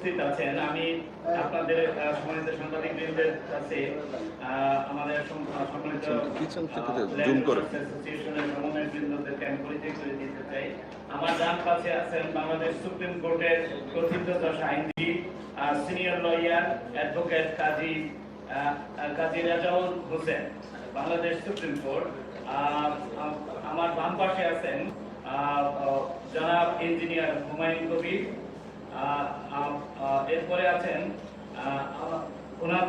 উপস্থিত আছেন। আমি আপনাদের সম্মানিত সাংবাদিকবৃন্দের কাছে আমাদের সম্মানিত জুম করো। অ্যাসোসিয়েশনের সমন্বয়কবৃন্দদেরকে আমি পরিচয় করে দিতে চাই। আমার ডান পাশে আছেন বাংলাদেশ সুপ্রিম কোর্টের প্রথিত দশা আইনজীবী senior lawyer advocate Kazi Kazi Rajaul Hossain Bangladesh supreme court. আমার বাম পাশে আছেন জনাব ইঞ্জিনিয়ার হুমায়ুন কবির এরপরে আছেন ওনার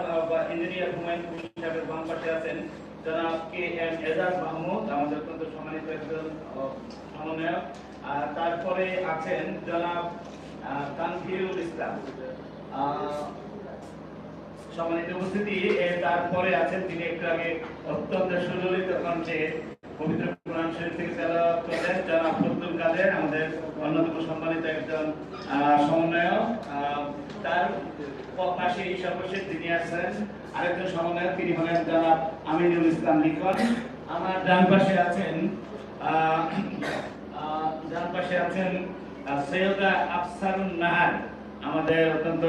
ইঞ্জিনিয়ার হুমায়ুন কবির সাহেবের বাম পাশে আছেন জনাব কে এম এজাজ মাহমুদ আমাদের অত্যন্ত সম্মানিত একজন সমন্বয়ক। তারপরে আছেন জনাব আহ, তানভীরুল ইসলাম। সম্মানিত উপস্থিতি তারপরে আছেন তিনি একটু আগে অত্যন্ত সুললিত কণ্ঠে পবিত্র কোরআন শরীফ থেকে তেলাওয়াত করলেন। জনাব আব্দুল আমাদের অন্যতম সম্মানিত একজন সমন্বয়ক তার পাশে তিনি আছেন, আরেকজন সমন্বয়ক, তিনি হলেন জনাব আমিনুল ইসলাম লিখন। আমার ডান পাশে আছেন ডান পাশে আছেন সৈয়দা আফসারুন নাহার, আমাদের অত্যন্ত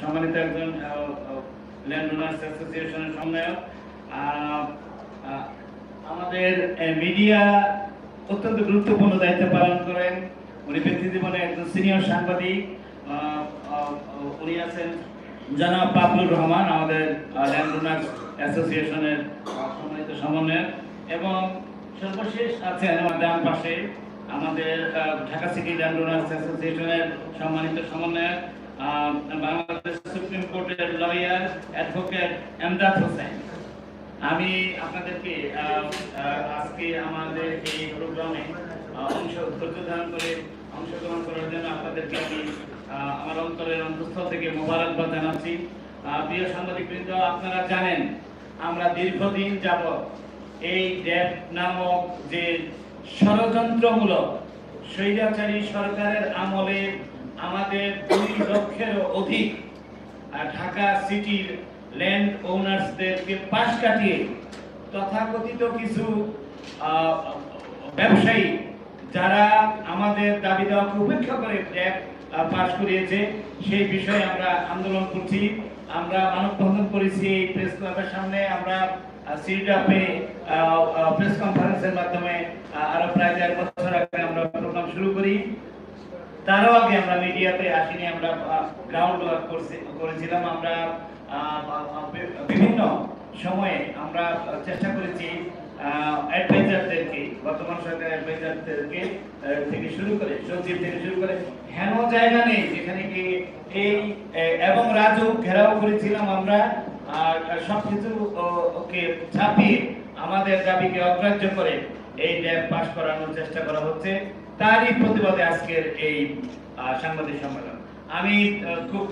সম্মানিত একজন ল্যান্ড ওনার্স অ্যাসোসিয়েশনের সমন্বয়ক। আমাদের মিডিয়া অত্যন্ত গুরুত্বপূর্ণ দায়িত্ব পালন করেন। উনি ব্যক্তি জীবনে একজন সিনিয়র সাংবাদিক। উনি আছেন জনাব পাবলুর রহমান, আমাদের ল্যান্ড ওনার্স অ্যাসোসিয়েশনের সম্মানিত সমন্বয়ক। এবং সর্বশেষ আছেন আমার ডান পাশে আমাদের ঢাকা সিটি ল্যান্ড ওনার্স অ্যাসোসিয়েশনের সম্মানিত সমন্বয়ক বাংলাদেশ সুপ্রিম কোর্টের লয়ার অ্যাডভোকেট এমদাদ হোসেন। আমি আপনাদেরকে আজকে আমাদের এই প্রোগ্রামে অংশ ধৈর্য ধারণ করে, অংশগ্রহণ করার জন্য আপনাদেরকে আমি আমার অন্তরের অন্তঃস্থল থেকে মোবারকবাদ জানাচ্ছি। প্রিয় সাংবাদিকবৃন্দ, আপনারা জানেন, আমরা দীর্ঘদিন যাবৎ এই ড্যাব নামক যে ষড়যন্ত্রমূলক, স্বৈরাচারী সরকারের আমলে আমাদের দুই লক্ষেরও অধিক ঢাকা সিটির ল্যান্ড ওনার্সদেরকে পাশ কাটিয়ে তথাকথিত কিছু ব্যবসায়ী যারা আমাদের দাবি দেওয়াকে উপেক্ষা করে ট্যাগ পাশ করিয়েছে, সেই বিষয়ে আমরা আন্দোলন করছি। আমরা মানববন্ধন করেছি এই প্রেস ক্লাবের সামনে। আমরা সিডাপে প্রেস কনফারেন্সের মাধ্যমে আরও প্রায় দেড় বছর আগে আমরা প্রোগ্রাম শুরু করি। তারও আগে আমরা মিডিয়াতে আসিনি, আমরা গ্রাউন্ড ওয়ার্ক করেছিলাম। আমরা বিভিন্ন সময়ে আমরা চেষ্টা করেছি বর্তমান থেকে শুরু করে সচিব থেকে শুরু করে, হেন জায়গা নেই যেখানে কি এই এবং রাজু ঘেরাও করেছিলাম আমরা ওকে ছাপিয়ে আমাদের দাবিকে অগ্রাহ্য করে এই ড্যাব পাশ করানোর চেষ্টা করা হচ্ছে। তারই প্রতিবাদে আজকের এই সাংবাদিক সম্মেলন। আমি খুব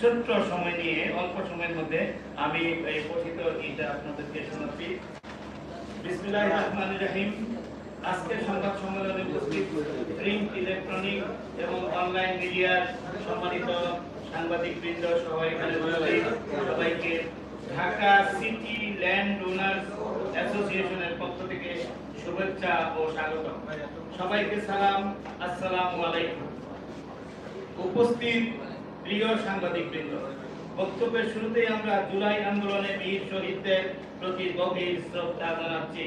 ছোট্ট সময় নিয়ে, অল্প সময়ের মধ্যে আমি এই কথিত এটা আপনাদেরকে শোনাচ্ছি। বিসমিল্লাহির রহমানির রহিম। আজকের সংবাদ সম্মেলনে উপস্থিত প্রিন্ট ইলেকট্রনিক এবং অনলাইন মিডিয়ার সম্মানিত সাংবাদিক বৃন্দ সবাই এখানে সবাইকে ঢাকা সিটি ল্যান্ড ওনার্স অ্যাসোসিয়েশনের পক্ষ থেকে শুভেচ্ছা ও স্বাগত। সবাইকে সালাম, আসসালামু আলাইকুম। উপস্থিত প্রিয় সাংবাদিক বৃন্দ বক্তব্যের শুরুতেই আমরা জুলাই আন্দোলনে বীর শহীদদের প্রতি গভীর শ্রদ্ধা জানাচ্ছি।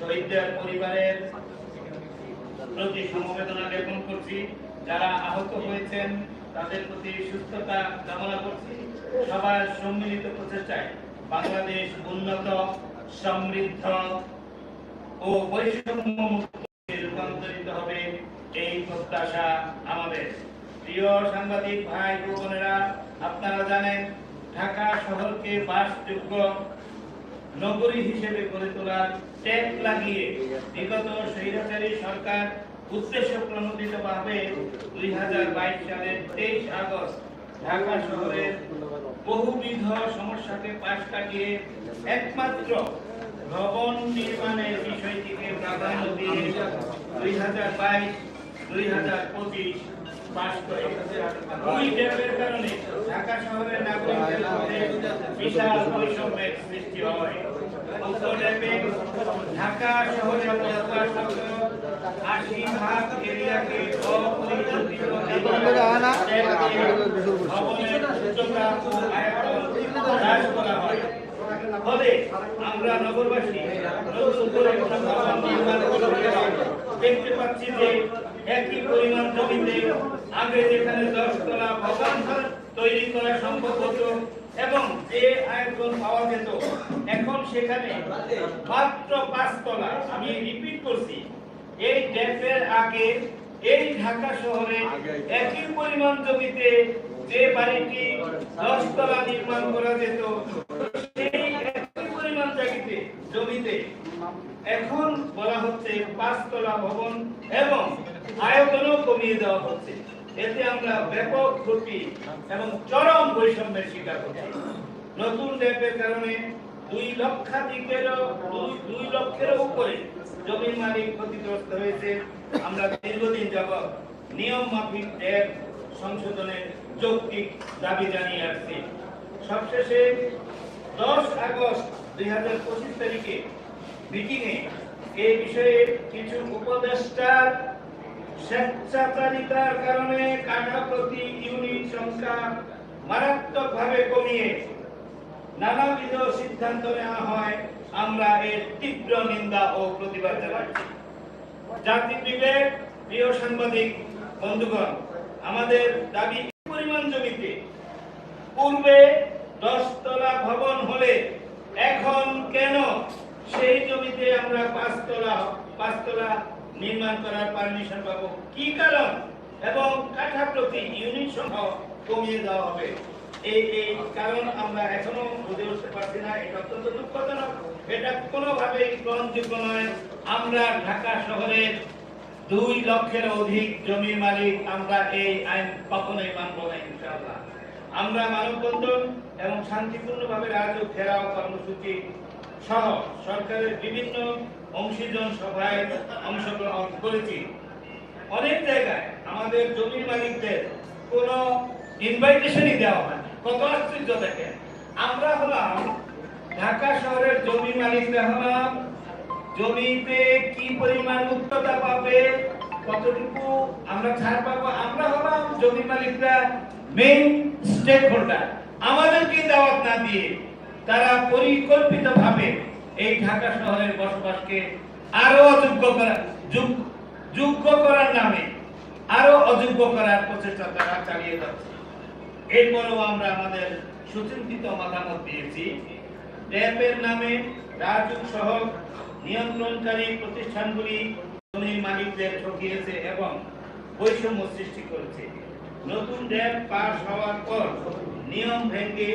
শহীদদের পরিবারের প্রতি সমবেদনা জ্ঞাপন করছি। যারা আহত হয়েছেন, তাদের প্রতি সুস্থতা কামনা করছি। সবার সম্মিলিত প্রচেষ্টায় বাংলাদেশ উন্নত, সমৃদ্ধ ও বৈষম্য রূপান্তরিত হবে এই প্রত্যাশা আমাদের। প্রিয় সাংবাদিক ভাই ও বোনেরা আপনারা জানেন ঢাকা শহরকে বাসযোগ্য নগরী হিসেবে গড়ে তোলার লাগিয়ে বিগত সরকার উদ্দেশ্য প্রণোদিত ভাবে দুই হাজার বাইশ সালের তেইশ আগস্ট ঢাকা শহরের বহুবিধ সমস্যাকে পাশ কাটিয়ে একমাত্র ভবন নির্মাণের বিষয়টিকে প্রাধান্য দিয়ে দুই হাজার বাইশ, দুই হাজার পঁচিশ ঢাকা শহরের ঢাকা শহরে বসবাস আমরা নগরবাসী নতুন করে দেখতে পাচ্ছি যে একই পরিমাণ জমিতে আগে যেখানে দশ তলা ভবন তৈরি করা সম্ভব হতো এবং যে আয়তন পাওয়া যেত, এখন সেখানে মাত্র পাঁচ তলা আমি রিপিট করছি, এই ড্যামের আগে এই ঢাকা শহরে একই পরিমাণ জমিতে যে বাড়িটি দশ তলা নির্মাণ করা যেত, সেই একই পরিমাণ জায়গাতে জমিতে এখন বলা হচ্ছে পাঁচতলা ভবন এবং আয়তনও কমিয়ে দেওয়া হচ্ছে। এতে আমরা ব্যাপক ক্ষতি এবং চরম বৈষম্যের শিকার হচ্ছি। নতুন ড্যাপের কারণে দুই লক্ষাধিকেরও দুই- লক্ষের উপরে জমির মালিক ক্ষতিগ্রস্ত হয়েছে। আমরা দীর্ঘদিন যাবৎ নিয়ম মাফিক ড্যাপ সংশোধনের যৌক্তিক দাবি জানিয়ে আসছি। সবশেষে দশ আগস্ট দুই হাজার পঁচিশ তারিখে মিটিংয়ে এই বিষয়ে কিছু উপদেষ্টার স্বেচ্ছাচারিতার কারণে কাঠা প্রতি ইউনিট সংখ্যা মারাত্মকভাবে কমিয়ে নানাবিধ সিদ্ধান্ত নেওয়া হয়। আমরা এর তীব্র নিন্দা ও প্রতিবাদ জানাচ্ছি। জাতি বিবেক, প্রিয় সাংবাদিক, বন্ধুগণ, আমাদের দাবি পরিমাণ জমিতে? পূর্বে দশতলা ভবন হলে এখন কেন সেই জমিতে আমরা পাঁচতলা পাঁচতলা নির্মাণ করার পারমিশন পাবো। কি কারণ? এবং কাঠা প্রতি ইউনিট সংখ্যা কমিয়ে দেওয়া হবে। এই এই কারণ আমরা এখনও বুঝে উঠতে পারছি না। এটা অত্যন্ত দুঃখজনক। এটা কোনোভাবেই গ্রহণযোগ্য নয়। আমরা ঢাকা শহরের দুই লক্ষের অধিক জমির মালিক আমরা এই আইন কখনোই মানব না, ইনশাআল্লাহ। আমরা মানববন্ধন এবং শান্তিপূর্ণভাবে রাজ্য ঘেরাও কর্মসূচি সহ সরকারের বিভিন্ন অংশীজন সভায় অংশগ্রহণ করেছি। অনেক জায়গায় আমাদের জমির মালিকদের কোনো ইনভাইটেশনই দেওয়া হয় কত আশ্চর্য দেখেন। আমরা হলাম ঢাকা শহরের জমি মালিকরা হলাম। জমিতে কি পরিমাণ উচ্চতা পাবে, কতটুকু আমরা ছাড় পাবো? আমরা হলাম জমি মালিকরা মেইন স্টেক হোল্ডার আমাদেরকে দাওয়াত না দিয়ে তারা পরিকল্পিতভাবে এই ঢাকা শহরের বসবাসকে আরও অযোগ্য করা যোগ্য করার নামে আরও অযোগ্য করার প্রচেষ্টা তারা চালিয়ে যাচ্ছে। এরপরেও আমরা আমাদের সুচিন্তিত মতামত দিয়েছি। নামে রাজুক সহ নিয়ন্ত্রণকারী প্রতিষ্ঠানগুলি মালিকদের ঠকিয়েছে এবং বৈষম্য সৃষ্টি করেছে। নতুন ড্যাম পাস হওয়ার পর নিয়ম ভেঙে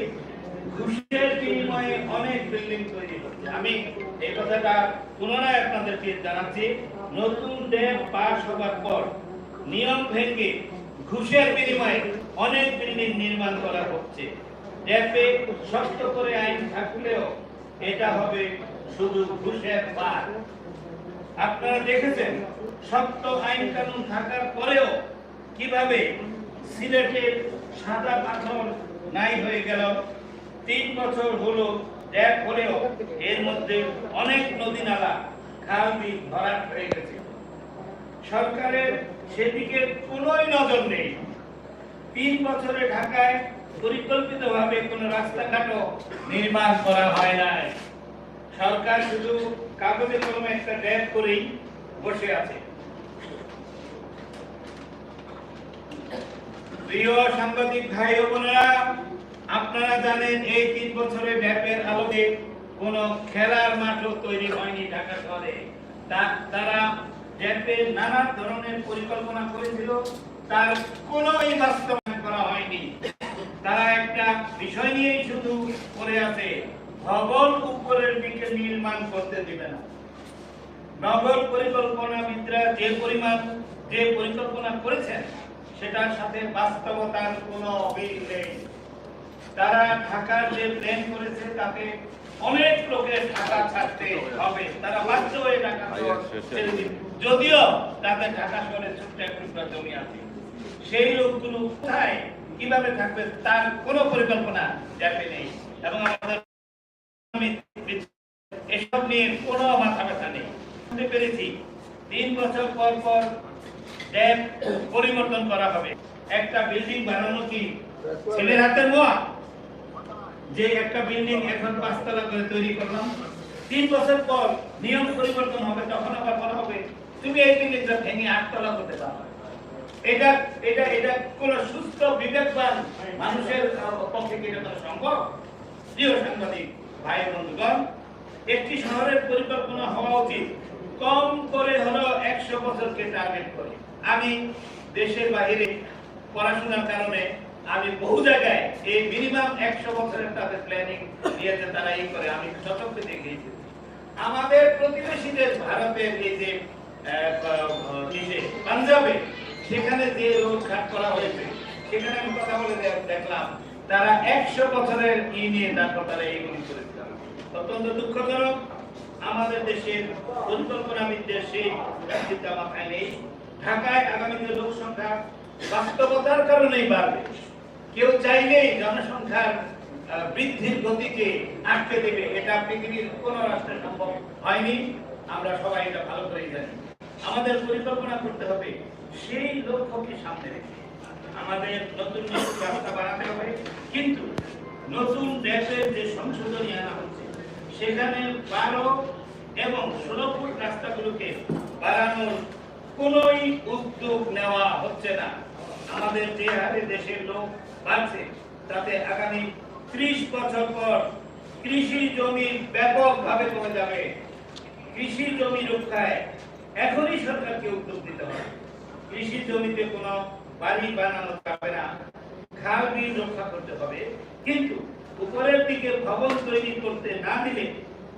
ঘুষের বিনিময়ে অনেক বিল্ডিং তৈরি হচ্ছে আমি এই কথাটা পুনরায় আপনাদেরকে জানাচ্ছি। নতুন ড্যাম পাস হওয়ার পর নিয়ম ভেঙে ঘুষের বিনিময়ে অনেক বিল্ডিং নির্মাণ করা হচ্ছে। ড্যাপে শক্ত করে আইন থাকলেও এটা হবে শুধু ঘুষের পার আপনারা দেখেছেন, শক্ত আইন কানুন থাকার পরেও কীভাবে সিলেটের সাদা পাথর নাই হয়ে গেল? তিন বছর হলো ড্যাপ হলেও এর মধ্যে অনেক নদী নালা খাল বিল ভরাট হয়ে গেছে। সরকারের সেদিকে কোনোই নজর নেই। তিন বছরে ঢাকায় পরিকল্পিতভাবে কোনো রাস্তাঘাটও নির্মাণ করা হয় নাই। সরকার শুধু কাগজে কলমে একটা ড্যাম করেই বসে আছে। প্রিয় সাংবাদিক ভাই বোনেরা আপনারা জানেন এই তিন বছরে ড্যাপের আলোকে কোনো খেলার মাঠও তৈরি হয়নি ঢাকা শহরে তারা ড্যাপের নানা ধরনের পরিকল্পনা করেছিল, তার কোনোই বাস্তবায়ন করা হয়নি। তারা একটা বিষয় নিয়েই শুধু করে আছে ভবন উপরের দিকে নির্মাণ করতে দিবে না। নগর পরিকল্পনাবিদরা যে পরিমাণ, যে পরিকল্পনা করেছেন, সেটার সাথে বাস্তবতার কোনো মিল নেই। তারা ঢাকার যে প্ল্যান করেছে তাতে অনেক লোকের ঢাকা ছাড়তে হবে। তারা বাধ্য হয়ে ঢাকা। যদিও তাদের ঢাকা শহরে ছোট্ট এক টুকরা জমি আছে। সেই লোকগুলো কোথায় কীভাবে থাকবে তার কোনো পরিকল্পনা যাবে নেই। এবং আমাদের এসব নিয়ে কোনো মাথা ব্যথা নেই। বুঝতে পেরেছি। তিন বছর পর পর ড্যাম পরিবর্তন করা হবে। একটা বিল্ডিং বানানো কি ছেলের হাতের মোয়া? যে একটা বিল্ডিং এখন পাঁচতলা করে তৈরি করলাম, তিন বছর পর নিয়ম পরিবর্তন হবে, তখন আবার বলা হবে, তুমি এই বিল্ডিংটা ভেঙে আটতলা করতে পারো এটা এটা এটা কোন সুস্থ, বিবেকবান মানুষের পক্ষে এটা সম্ভব? প্রিয় সাংবাদিক, ভাই, বন্ধুগণ, একটি শহরের পরিকল্পনা হওয়া উচিত। কম করে হলো একশো বছরকে টার্গেট করে। আমি দেশের বাইরে পড়াশোনার কারণে আমি বহু জায়গায় এই মিনিমাম একশো বছরের তাদের প্ল্যানিং দিয়েছে তারা এই করে। আমি সচক্ষে দেখিয়েছি আমাদের প্রতিবেশীদের ভারতের এই যে পাঞ্জাবে, সেখানে যে রোড ঘাট করা হয়েছে, সেখানে আমি কথা বলে দেখলাম, তারা একশো বছরের ই নিয়ে তারপর তারা এইগুলি করেছিল অত্যন্ত দুঃখজনক। আমাদের দেশের পরিকল্পনাবিদদের সেই ব্যক্তিত্ব মাথায় নেই। ঢাকায় আগামী দিনে লোক বাস্তবতার কারণেই বাড়বে। কেউ চাইলেই জনসংখ্যার বৃদ্ধির গতিকে আটকে দেবে। এটা পৃথিবীর কোন রাষ্ট্রে সম্ভব হয়নি। আমরা সবাই এটা ভালো করেই জানি। আমাদের পরিকল্পনা করতে হবে, সেই লক্ষ্যকে সামনে রেখে। আমাদের নতুন ব্যবস্থা বানাতে হবে। কিন্তু নতুন দেশের যে সংশোধনী আনা হচ্ছে, সেখানে বারো এবং ষোলো ফুট রাস্তাগুলোকে বাড়ানোর কোনোই উদ্যোগ নেওয়া হচ্ছে না। আমাদের যে হারে দেশের লোক বাড়ছে, তাতে আগামী ত্রিশ বছর পর কৃষি জমি ব্যাপকভাবে কমে যাবে। কৃষি জমি রক্ষায় এখনই সরকারকে উদ্যোগ দিতে হবে। কৃষি জমিতে কোনো বাড়ি বানানো যাবে না। খাল বিল রক্ষা করতে হবে। কিন্তু উপরের দিকে ভবন তৈরি করতে না দিলে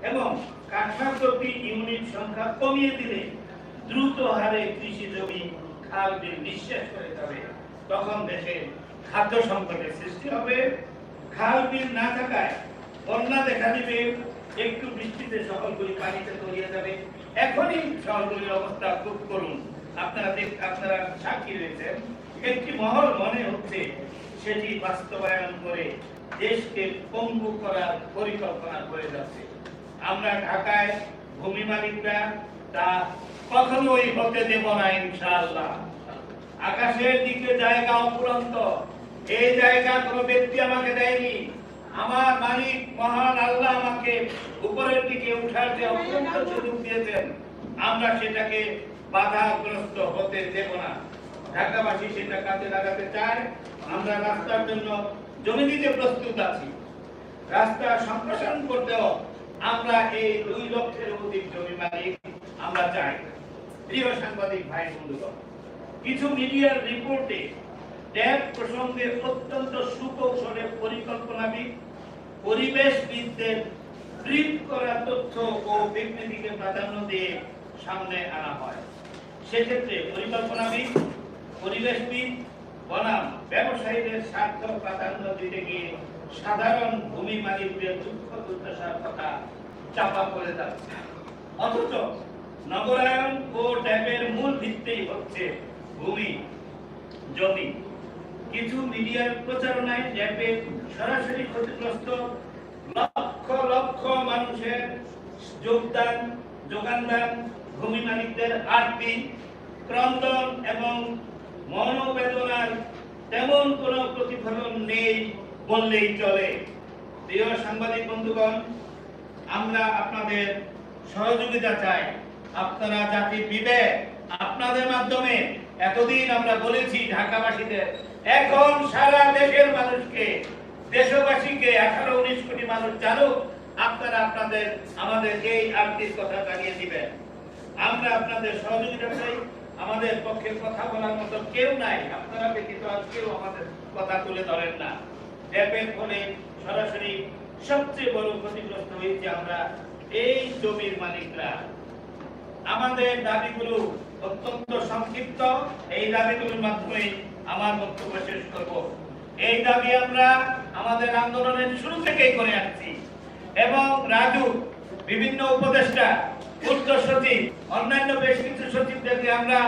এবং কাঠা প্রতি ইউনিট সংখ্যা কমিয়ে দিলে দ্রুত হারে কৃষি জমি খাল বিল করে যাবে, তখন দেশে খাদ্য সংকটের সৃষ্টি হবে। খাল বিল না থাকায় বন্যা দেখা দিবে, একটু বৃষ্টিতে পানিতে যাবে। এখনই শহরগুলির অবস্থা খুব করুন আপনারা দেখ, আপনারা সাক্ষী রয়েছেন, একটি মহল মনে হচ্ছে সেটি বাস্তবায়ন করে দেশকে পঙ্গু করার পরিকল্পনা করে যাচ্ছে। আমরা ঢাকায় ভূমি মালিকরা, তা কখনোই হতে দেব না, ইনশাআল্লাহ। আকাশের দিকে জায়গা অপুরন্ত এই জায়গা কোনো ব্যক্তি আমাকে দেয়নি। আমার মালিক, মহান আল্লাহ আমাকে উপরের দিকে উঠার যে অপুরন্ত সুযোগ দিয়েছেন, আমরা সেটাকে বাধাগ্রস্ত হতে দেব না। ঢাকাবাসী সেটা কাজে লাগাতে চায়। আমরা রাস্তার জন্য জমি দিতে প্রস্তুত আছি। রাস্তা সম্প্রসারণ করতেও আমরা এই দুই লক্ষের অধিক জমি মালিক আমরা চাই। প্রিয় সাংবাদিক ভাই বন্ধুগণ, কিছু মিডিয়ার রিপোর্টে ট্যাব প্রসঙ্গে অত্যন্ত সুকৌশলে পরিকল্পনাবিদ, পরিবেশবিদদের করা তথ্য ও বিবৃতিকে প্রাধান্য দিয়ে সামনে আনা হয়। সেক্ষেত্রে পরিকল্পনাবিদ, পরিবেশবিদ, বনাম ব্যবসায়ীদের স্বার্থ প্রাধান্য দিতে গিয়ে সাধারণ ভূমি মালিকদের দুঃখ দুর্দশার কথা চাপা পড়ে যাচ্ছে। অথচ নগরায়ন ও ড্যামের মূল ভিত্তি হচ্ছে ভূমি, জমি। কিছু মিডিয়ার প্রচারণায় ড্যামের সরাসরি ক্ষতিগ্রস্ত লক্ষ লক্ষ মানুষের যোগদান, যোগানদান, ভূমি মালিকদের আর্থিক ক্রন্দন এবং মনোবেদনার তেমন কোনো প্রতিফলন নেই বললেই চলে। প্রিয় সাংবাদিক বন্ধুগণ, আমরা আপনাদের সহযোগিতা চাই। আপনারা জাতির বিবেক আপনাদের মাধ্যমে এতদিন আমরা বলেছি ঢাকাবাসীদের এখন সারা দেশের মানুষকে, দেশবাসীকে আঠারো উনিশ কোটি মানুষ জানুক, আপনারা আপনাদের, আমাদের এই আর্থিক কথা জানিয়ে দিবেন। আমরা আপনাদের সহযোগিতা চাই, আমাদের পক্ষে কথা বলার মতো কেউ নাই, আপনারা ব্যতীত আর কেউ আমাদের কথা তুলে ধরেন না। ড্যাপের ফলে সরাসরি সবচেয়ে বড় ক্ষতিগ্রস্ত হয়েছে আমরা, এই জমির মালিকরা। আমাদের দাবিগুলো অত্যন্ত সংক্ষিপ্ত। এই দাবিগুলোর মাধ্যমে আমার বক্তব্য শেষ করব। এই দাবি আমরা আমাদের আন্দোলনের শুরু থেকেই করে আসছি। এবং রাজু, বিভিন্ন উপদেষ্টা, উচ্চ সচিব, অন্যান্য বেশ কিছু সচিবদেরকে আমরা